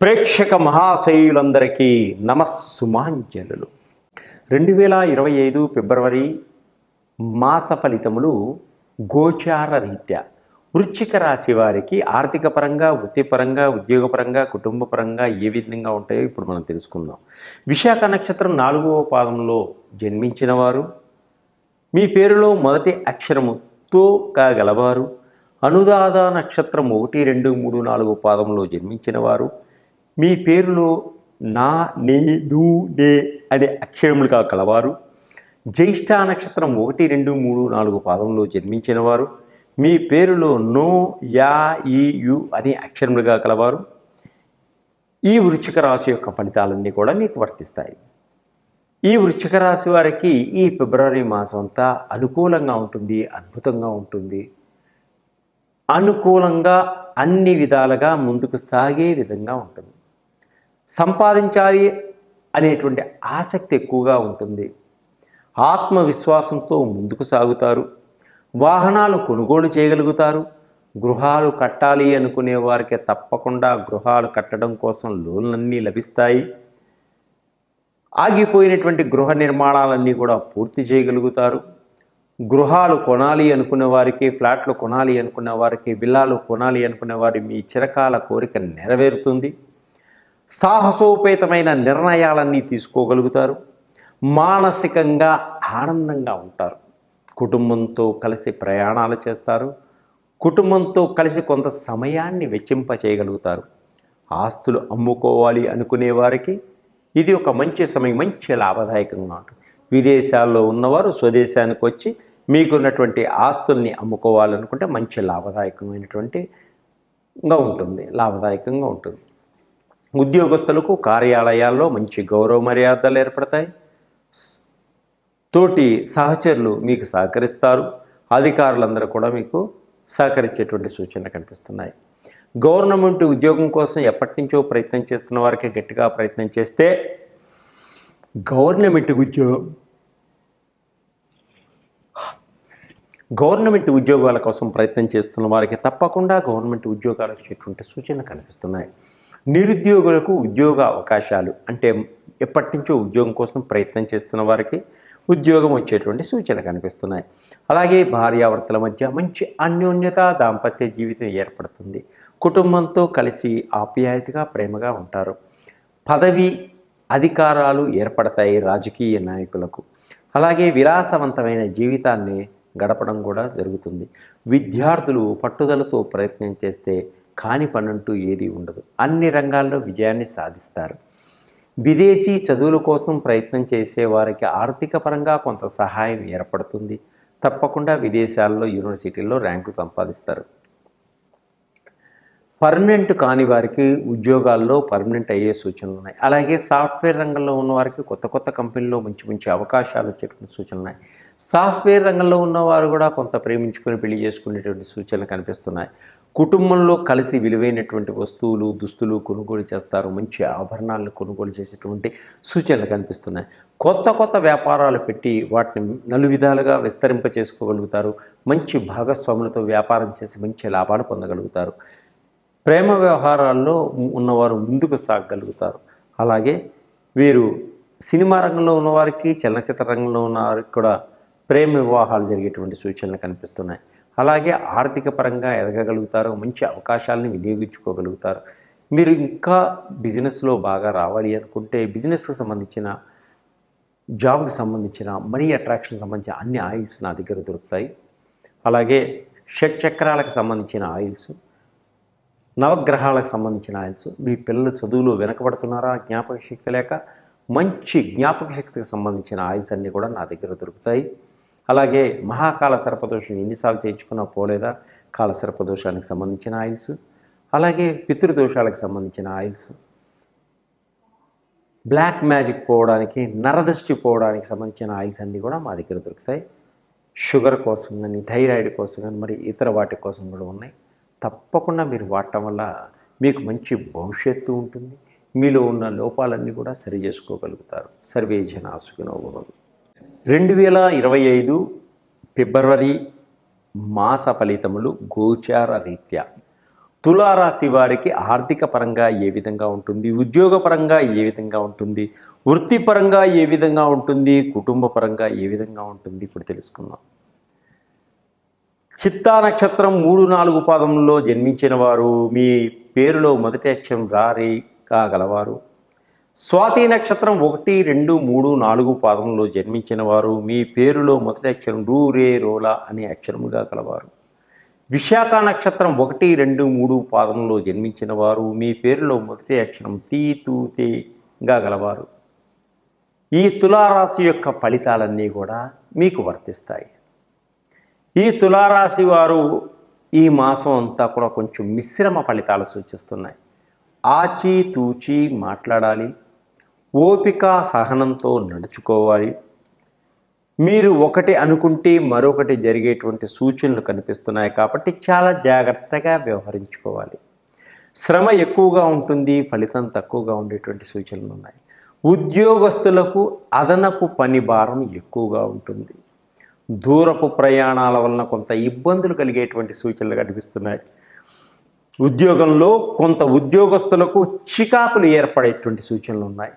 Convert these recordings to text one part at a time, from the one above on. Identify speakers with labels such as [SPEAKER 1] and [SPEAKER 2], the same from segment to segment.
[SPEAKER 1] ప్రేక్షక మహాశయులందరికీ నమస్సుమాంజలు రెండు వేల ఇరవై ఐదు ఫిబ్రవరి మాస ఫలితములు గోచార రీత్యా. వృశ్చిక రాశి వారికి ఆర్థిక పరంగా వృత్తిపరంగా ఉద్యోగపరంగా కుటుంబపరంగా ఏ విధంగా ఉంటాయో ఇప్పుడు మనం తెలుసుకుందాం. విశాఖ నక్షత్రం నాలుగవ పాదంలో జన్మించిన వారు మీ పేరులో మొదటి అక్షరము తో కాగలవారు అనుదాద నక్షత్రం ఒకటి రెండు మూడు నాలుగు పాదంలో జన్మించిన వారు మీ పేరులో నా నే దూ నే అనే అక్షరములుగా కలవారు. జ్యేష్ఠ నక్షత్రం ఒకటి రెండు మూడు నాలుగు పాదంలో జన్మించిన వారు. మీ పేరులో నో యా ఈ యు అనే అక్షరములుగా కలవారు. ఈ వృశ్చిక రాశి యొక్క ఫలితాలన్నీ కూడా మీకు వర్తిస్తాయి. ఈ వృశ్చిక రాశి వారికి ఈ ఫిబ్రవరి మాసం అంతా అనుకూలంగా ఉంటుంది అద్భుతంగా ఉంటుంది. అనుకూలంగా అన్ని విధాలుగా ముందుకు సాగే విధంగా ఉంటుంది. సంపాదించాలి అనేటువంటి ఆసక్తి ఎక్కువగా ఉంటుంది. ఆత్మవిశ్వాసంతో ముందుకు సాగుతారు. వాహనాలు కొనుగోలు చేయగలుగుతారు. గృహాలు కట్టాలి అనుకునే వారికి తప్పకుండా గృహాలు కట్టడం కోసం లోన్లన్నీ లభిస్తాయి. ఆగిపోయినటువంటి గృహ నిర్మాణాలన్నీ కూడా పూర్తి చేయగలుగుతారు. గృహాలు కొనాలి అనుకునే వారికి ఫ్లాట్లు కొనాలి అనుకునే వారికి విల్లాలు కొనాలి అనుకునే వారి మీ చిరకాల కోరిక నెరవేరుతుంది. సాహసోపేతమైన నిర్ణయాలన్నీ తీసుకోగలుగుతారు. మానసికంగా ఆనందంగా ఉంటారు. కుటుంబంతో కలిసి ప్రయాణాలు చేస్తారు. కుటుంబంతో కలిసి కొంత సమయాన్ని వెచ్చింప చేయగలుగుతారు ఆస్తులు అమ్ముకోవాలి అనుకునే వారికి ఇది ఒక మంచి సమయం మంచి లాభదాయకంగా ఉంటుంది విదేశాల్లో ఉన్నవారు స్వదేశానికి వచ్చి మీకున్నటువంటి ఆస్తుల్ని అమ్ముకోవాలనుకుంటే మంచి లాభదాయకమైనటువంటి గా ఉంటుంది లాభదాయకంగా ఉంటుంది. ఉద్యోగస్తులకు కార్యాలయాల్లో మంచి గౌరవ మర్యాదలు ఏర్పడతాయి. తోటి సహచరులు మీకు సహకరిస్తారు. అధికారులందరూ కూడా మీకు సహకరించేటువంటి సూచనలు కనిపిస్తున్నాయి. గవర్నమెంట్ ఉద్యోగం కోసం ఎప్పటి నుంచో ప్రయత్నం చేస్తున్న వారికి గట్టిగా ప్రయత్నం చేస్తే గవర్నమెంట్ ఉద్యోగం గవర్నమెంట్ ఉద్యోగాల కోసం ప్రయత్నం చేస్తున్న వారికి తప్పకుండా గవర్నమెంట్ ఉద్యోగాలు ఇచ్చేటువంటి సూచనలు కనిపిస్తున్నాయి. నిరుద్యోగులకు ఉద్యోగ అవకాశాలు అంటే ఎప్పటి నుంచో ఉద్యోగం కోసం ప్రయత్నం చేస్తున్న వారికి ఉద్యోగం వచ్చేటువంటి సూచనలు కనిపిస్తున్నాయి. అలాగే భార్యాభర్తల మధ్య మంచి అన్యోన్యత దాంపత్య జీవితం ఏర్పడుతుంది. కుటుంబంతో కలిసి ఆప్యాయతగా ప్రేమగా ఉంటారు. పదవి అధికారాలు ఏర్పడతాయి రాజకీయ నాయకులకు. అలాగే విలాసవంతమైన జీవితాన్ని గడపడం కూడా జరుగుతుంది. విద్యార్థులు పట్టుదలతో ప్రయత్నం చేస్తే కాని పనంటూ ఏది ఉండదు. అన్ని రంగాల్లో విజయాన్ని సాధిస్తారు. విదేశీ చదువుల కోసం ప్రయత్నం చేసే వారికి ఆర్థిక పరంగా కొంత సహాయం ఏర్పడుతుంది. తప్పకుండా విదేశాల్లో యూనివర్సిటీల్లో ర్యాంకులు సంపాదిస్తారు. పర్మనెంట్ కాని వారికి ఉద్యోగాల్లో పర్మనెంట్ అయ్యే సూచనలు ఉన్నాయి. అలాగే సాఫ్ట్వేర్ రంగంలో ఉన్న వారికి కొత్త కొత్త కంపెనీలో మంచి మంచి అవకాశాలు వచ్చేటువంటి సూచనలు ఉన్నాయి. సాఫ్ట్వేర్ రంగంలో ఉన్నవారు కూడా కొంత ప్రేమించుకొని పెళ్ళి చేసుకునేటువంటి సూచనలు కనిపిస్తున్నాయి. కుటుంబంలో కలిసి విలువైనటువంటి వస్తువులు దుస్తులు కొనుగోలు చేస్తారు. మంచి ఆభరణాలను కొనుగోలు చేసేటువంటి సూచనలు కనిపిస్తున్నాయి. కొత్త కొత్త వ్యాపారాలు పెట్టి వాటిని నలు విధాలుగా విస్తరింప చేసుకోగలుగుతారు మంచి భాగస్వాములతో వ్యాపారం చేసి మంచి లాభాలు పొందగలుగుతారు. ప్రేమ వ్యవహారాల్లో ఉన్నవారు ముందుకు సాగగలుగుతారు అలాగే వీరు సినిమా రంగంలో ఉన్నవారికి చలనచిత్ర రంగంలో ఉన్నవారికి కూడా ప్రేమ వివాహాలు జరిగేటువంటి సూచనలు కనిపిస్తున్నాయి. అలాగే ఆర్థిక పరంగా ఎదగగలుగుతారు మంచి అవకాశాలను వినియోగించుకోగలుగుతారు. మీరు ఇంకా బిజినెస్లో బాగా రావాలి అనుకుంటే బిజినెస్కి సంబంధించిన జాబ్కి సంబంధించిన మనీ అట్రాక్షన్ సంబంధించిన అన్ని ఆయిల్స్ నా దగ్గర దొరుకుతాయి. అలాగే షట్ చక్రాలకు సంబంధించిన ఆయిల్స్ నవగ్రహాలకు సంబంధించిన ఆయిల్స్ మీ పిల్లలు చదువులో వెనకబడుతున్నారా? జ్ఞాపక శక్తి లేక మంచి జ్ఞాపక శక్తికి సంబంధించిన ఆయిల్స్ అన్నీ కూడా నా దగ్గర దొరుకుతాయి. అలాగే మహాకాల సర్పదోషం ఎన్నిసార్లు చేయించుకున్నా పోలేదా? కాల సర్పదోషానికి సంబంధించిన ఆయిల్స్ అలాగే పితృదోషాలకు సంబంధించిన ఆయిల్స్ బ్లాక్ మ్యాజిక్ పోవడానికి నరదృష్టి పోవడానికి సంబంధించిన ఆయిల్స్ అన్నీ కూడా మా దగ్గర దొరుకుతాయి. షుగర్ కోసం కానీ థైరాయిడ్ కోసం కానీ మరి ఇతర వాటి కోసం కూడా ఉన్నాయి. తప్పకుండా మీరు వాడటం వల్ల మీకు మంచి భవిష్యత్తు ఉంటుంది. మీలో ఉన్న లోపాలన్నీ కూడా సరి చేసుకోగలుగుతారు. సర్వే జనాసుకునోభవం రెండు వేల ఇరవై ఐదు ఫిబ్రవరి మాస ఫలితములు గోచార రీత్యా. తులారాశి వారికి ఆర్థిక పరంగా ఏ విధంగా ఉంటుంది? ఉద్యోగపరంగా ఏ విధంగా ఉంటుంది? వృత్తిపరంగా ఏ విధంగా ఉంటుంది? కుటుంబ పరంగా ఏ విధంగా ఉంటుంది? ఇప్పుడు తెలుసుకుందాం. చిత్తా నక్షత్రం మూడు నాలుగు పాదంలో జన్మించిన వారు మీ పేరులో మొదటి అక్షరం రారి కాగలవారు స్వాతి నక్షత్రం ఒకటి రెండు మూడు నాలుగు పాదంలో జన్మించిన వారు మీ పేరులో మొదటి అక్షరం రూ రే రోలా అనే అక్షరముగా కలవారు విశాఖ నక్షత్రం ఒకటి రెండు మూడు పాదంలో జన్మించిన వారు మీ పేరులో మొదటి అక్షరం తీ తూ తేగా గలవారు. ఈ తులారాశి యొక్క ఫలితాలన్నీ కూడా మీకు వర్తిస్తాయి. ఈ తులారాశి వారు ఈ మాసం అంతా కూడా కొంచెం మిశ్రమ ఫలితాలు సూచిస్తున్నాయి. ఆచి తూచి మాట్లాడాలి. ఓపిక సహనంతో నడుచుకోవాలి. మీరు ఒకటి అనుకుంటే మరొకటి జరిగేటువంటి సూచనలు కనిపిస్తున్నాయి కాబట్టి చాలా జాగ్రత్తగా వ్యవహరించుకోవాలి. శ్రమ ఎక్కువగా ఉంటుంది ఫలితం తక్కువగా ఉండేటువంటి సూచనలు ఉన్నాయి. ఉద్యోగస్తులకు అదనపు పని భారం ఎక్కువగా ఉంటుంది. దూరపు ప్రయాణాల వలన కొంత ఇబ్బందులు కలిగేటువంటి సూచనలు కనిపిస్తున్నాయి. ఉద్యోగంలో కొంత ఉద్యోగస్తులకు చికాకులు ఏర్పడేటువంటి సూచనలు ఉన్నాయి.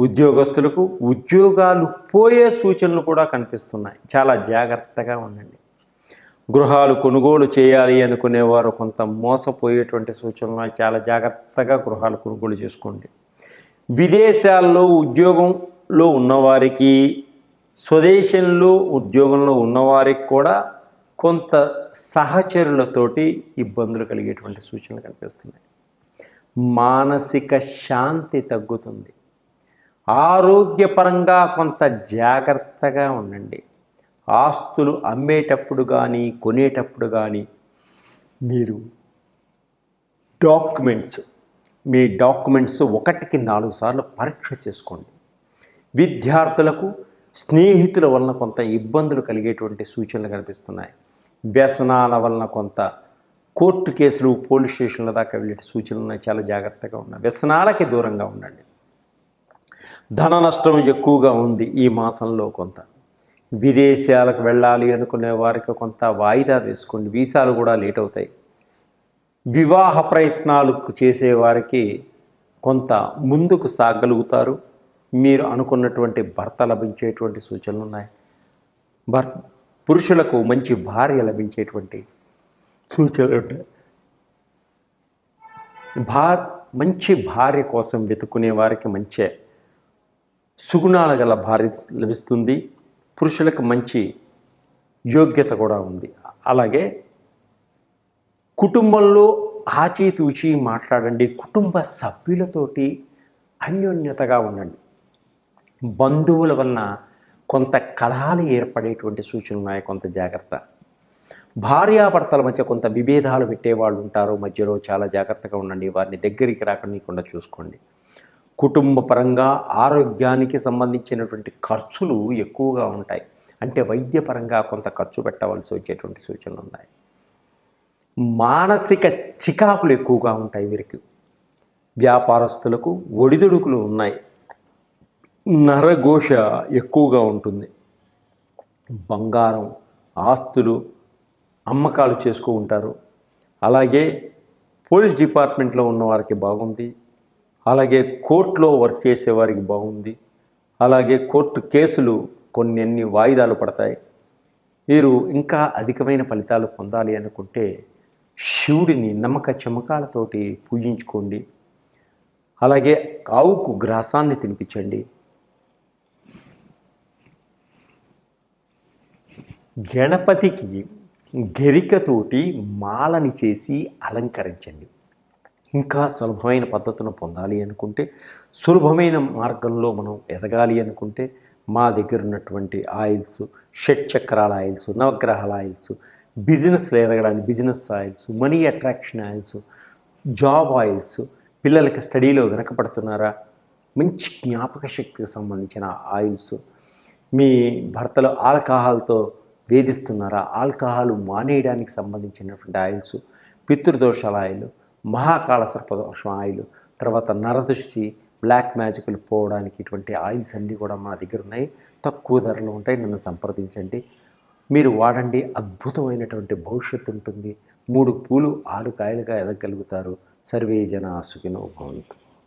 [SPEAKER 1] ఉద్యోగస్తులకు ఉద్యోగాలు పోయే సూచనలు కూడా కనిపిస్తున్నాయి. చాలా జాగ్రత్తగా ఉండండి. గృహాలు కొనుగోలు చేయాలి అనుకునేవారు కొంత మోసపోయేటువంటి సూచనలు చాలా జాగ్రత్తగా గృహాలు కొనుగోలు చేసుకోండి. విదేశాల్లో ఉద్యోగంలో ఉన్నవారికి స్వదేశంలో ఉద్యోగంలో ఉన్నవారికి కూడా కొంత సహచరులతోటి ఇబ్బందులు కలిగేటువంటి సూచనలు కనిపిస్తున్నాయి. మానసిక శాంతి తగ్గుతుంది. ఆరోగ్యపరంగా కొంత జాగ్రత్తగా ఉండండి. ఆస్తులు అమ్మేటప్పుడు కానీ కొనేటప్పుడు కానీ మీరు డాక్యుమెంట్స్ మీ డాక్యుమెంట్స్ ఒకటికి నాలుగు సార్లు పరీక్ష చేసుకోండి. విద్యార్థులకు స్నేహితుల వలన కొంత ఇబ్బందులు కలిగేటువంటి సూచనలు కనిపిస్తున్నాయి. వ్యసనాల వలన కొంత కోర్టు కేసులు పోలీస్ స్టేషన్ల దాకా వెళ్ళే సూచనలు ఉన్నాయి. చాలా జాగ్రత్తగా ఉన్నాయి వ్యసనాలకి దూరంగా ఉండండి. ధన నష్టం ఎక్కువగా ఉంది ఈ మాసంలో కొంత. విదేశాలకు వెళ్ళాలి అనుకునే వారికి కొంత వాయిదా వేసుకోండి. వీసాలు కూడా లేట్ అవుతాయి. వివాహ ప్రయత్నాలు చేసేవారికి కొంత ముందుకు సాగలుగుతారు. మీరు అనుకున్నటువంటి భర్త లభించేటువంటి సూచనలు ఉన్నాయి. భర్ పురుషులకు మంచి భార్య లభించేటువంటి సూచనలు ఉంటాయి. భార్ మంచి భార్య కోసం వెతుకునే వారికి మంచి సుగుణాల గల భార్య లభిస్తుంది. పురుషులకు మంచి యోగ్యత కూడా ఉంది. అలాగే కుటుంబంలో ఆచితూచి మాట్లాడండి. కుటుంబ సభ్యులతోటి అన్యోన్యతగా ఉండండి. బంధువుల వలన కొంత కలహాలు ఏర్పడేటువంటి సూచనలు ఉన్నాయి కొంత జాగ్రత్త. భార్యాభర్తల మధ్య కొంత విభేదాలు పెట్టేవాళ్ళు ఉంటారు మధ్యలో చాలా జాగ్రత్తగా ఉండండి వారిని దగ్గరికి రాకుండా చూసుకోండి. కుటుంబ పరంగా ఆరోగ్యానికి సంబంధించినటువంటి ఖర్చులు ఎక్కువగా ఉంటాయి. అంటే వైద్యపరంగా కొంత ఖర్చు పెట్టవలసి వచ్చేటువంటి సూచనలు ఉన్నాయి. మానసిక చికాకులు ఎక్కువగా ఉంటాయి వీరికి. వ్యాపారస్తులకు ఒడిదుడుకులు ఉన్నాయి. నరఘోష ఎక్కువగా ఉంటుంది. బంగారం ఆస్తులు అమ్మకాలు చేసుకో ఉంటారు. అలాగే పోలీస్ డిపార్ట్మెంట్లో ఉన్న వారికి బాగుంది. అలాగే కోర్టులో వర్క్ చేసేవారికి బాగుంది. అలాగే కోర్టు కేసులు కొన్ని అన్ని వాయిదాలు పడతాయి. మీరు ఇంకా అధికమైన ఫలితాలు పొందాలి అనుకుంటే శివుడిని నమ్మక చమకాలతోటి పూజించుకోండి. అలాగే ఆవుకు గ్రాసాన్ని తినిపించండి. గణపతికి గరికతోటి మాలని చేసి అలంకరించండి. ఇంకా సులభమైన పద్ధతులను పొందాలి అనుకుంటే సులభమైన మార్గంలో మనం ఎదగాలి అనుకుంటే మా దగ్గర ఉన్నటువంటి ఆయిల్స్ షట్ చక్రాల ఆయిల్స్ నవగ్రహాల ఆయిల్స్ బిజినెస్లో ఎదగడానికి business oils money attraction oils job oils పిల్లలకి స్టడీలో వెనకపడుతున్నారా మంచి జ్ఞాపక శక్తికి సంబంధించిన ఆయిల్స్ మీ భర్తలు ఆల్కహాల్తో వేధిస్తున్నారా? ఆల్కహాల్ మానేయడానికి సంబంధించినటువంటి ఆయిల్స్ పితృదోషాల ఆయిల్ మహాకాళ సర్పదోషం ఆయిల్ తర్వాత నరదృష్టి బ్లాక్ మ్యాజిక్లు పోవడానికి ఇటువంటి ఆయిల్స్ అన్నీ కూడా మా దగ్గర ఉన్నాయి. తక్కువ ధరలో ఉంటాయి. నన్ను సంప్రదించండి. మీరు వాడండి. అద్భుతమైనటువంటి భవిష్యత్తు ఉంటుంది. మూడు పూలు ఆరు కాయలుగా ఎదగలుగుతారు. సర్వే జన సుఖినో భవంతు.